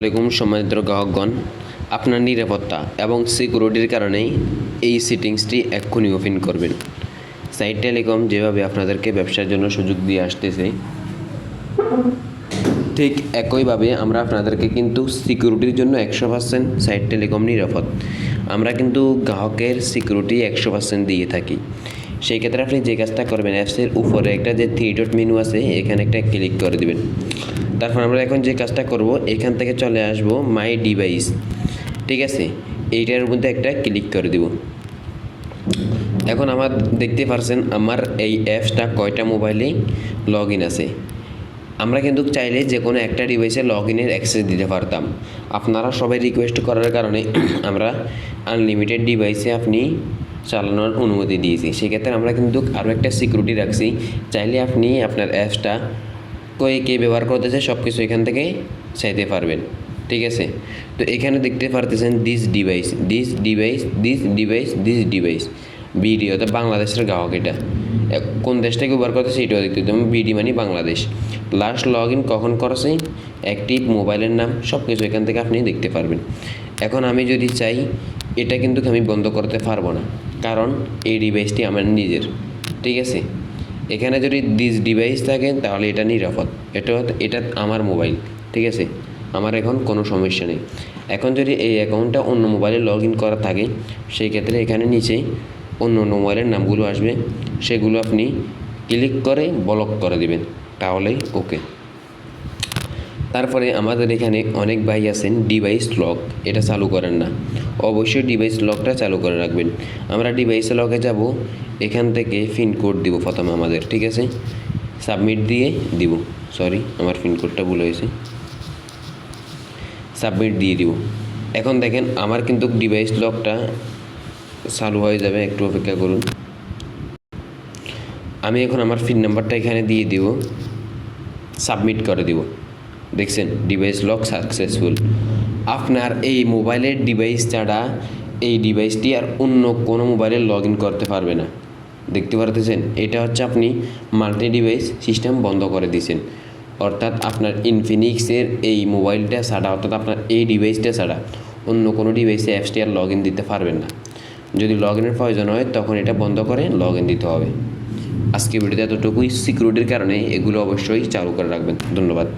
আসসালামাইকুম সম্মানিত গ্রাহকগণ আপনার নিরাপত্তা এবং সিকিউরিটির কারণে এই সেটিংসটি এক্ষুনি ওপেন করবেন। সাইট টেলিকম যেভাবে আপনাদেরকে ব্যবসার জন্য সুযোগ দিয়ে আসতেছে, ঠিক একইভাবে আমরা আপনাদেরকে কিন্তু সিকিউরিটির জন্য একশো পার্সেন্ট সাইট টেলিকম নিরাপদ। আমরা কিন্তু গ্রাহকের সিকিউরিটি একশো পার্সেন্ট দিয়ে থাকি। সেই ক্ষেত্রে আপনি যে কাজটা করবেন অ্যাপসের উপরে একটা যে থ্রি ডট মেনু আছে, এখানে একটা ক্লিক করে দিবেন। তারপর আমরা এখন যে কাজটা করব, এখান থেকে চলে আসব মাই ডিভাইস ঠিক আছে? এইটার মধ্যে একটা ক্লিক করে দিব। এখন আমার, দেখতে পারছেন, আমার এই অ্যাপসটা কয়টা মোবাইলে লগ ইন আছে? আমরা কিন্তু চাইলে যে কোনো একটা ডিভাইসে লগ ইনের অ্যাক্সেস দিতে পারতাম। আপনারা সবাই রিকোয়েস্ট করার কারণে আমরা আনলিমিটেড ডিভাইসে আপনি চালানোর অনুমতি দিয়েছি। সেক্ষেত্রে আমরা কিন্তু আরও একটা সিকিউরিটি রাখছি। চাইলে আপনি আপনার অ্যাপসটা কই, কে ব্যবহার করতেছে সব কিছু এখান থেকে চাইতে পারবেন। ঠিক আছে? তো এখানে দেখতে পারতেছেন this device this device this device this device BD অর্থাৎ বাংলাদেশের গ্রাহক এটা। কোন দেশ থেকে ব্যবহার করতেছে, এটাও দেখতে যেমন বিডি মানে বাংলাদেশ। লাস্ট লগ ইন কখন করেছে অ্যাক্টিভ মোবাইলের নাম সব কিছু এখান থেকে আপনি দেখতে পারবেন। এখন আমি যদি চাই, এটা কিন্তু আমি বন্ধ করতে পারব না, কারণ এই ডিভাইসটি আমার নিজের। ঠিক আছে? এখানে যদি দিস ডিভাইস থাকে, তাহলে এটা নিরাপদ। এটা এটা আমার মোবাইল ঠিক আছে? আমার এখন কোনো সমস্যা নেই। এখন যদি এই অ্যাকাউন্টটা অন্য মোবাইলে লগ ইন করা থাকে, সেই ক্ষেত্রে এখানে নিচে অন্য অন্য মোবাইলের নামগুলো আসবে। সেগুলো আপনি ক্লিক করে ব্লক করে দেবেন, তাহলেই ওকে তারপরে আমাদের এখানে অনেক ভাই আছেন ডিভাইস লক এটা চালু করেন না। অবশ্যই ডিভাইস লকটা চালু করে রাখবেন। আমরা ডিভাইস লকে যাব, এখান থেকে পিন কোড দিব প্রথমে আমাদের, ঠিক আছে? সাবমিট দিয়ে দিব। সরি আমার পিন কোডটা ভুল হয়েছে। সাবমিট দিয়ে দিব। এখন দেখেন, আমার কিন্তু ডিভাইস লকটা চালু হয়ে যাবে, একটু অপেক্ষা করুন। আমি এখন আমার পিন নাম্বারটা এখানে দিয়ে দিব। সাবমিট করে দিব। দেখছেন ডিভাইস লক সাকসেসফুল আপনার এই মোবাইলের ডিভাইস ছাড়া এই ডিভাইসটি আর অন্য কোনো মোবাইলে লগ ইন করতে পারবে না। দেখতে পারতেছেন? এটা হচ্ছে আপনি মাল্টি ডিভাইস সিস্টেম বন্ধ করে দিয়েছেন। অর্থাৎ আপনার ইনফিনিক্সের এই মোবাইলটা ছাড়া, অর্থাৎ আপনার এই ডিভাইসটা ছাড়া অন্য কোনো ডিভাইসে অ্যাপসটি আর লগ ইন দিতে পারবেন না। যদি লগ ইনের প্রয়োজন হয়, তখন এটা বন্ধ করে লগ ইন দিতে হবে। আজকে ভিডিওতে এতটুকুই। সিকিউরিটির কারণে এগুলো অবশ্যই চালু করে রাখবেন। ধন্যবাদ।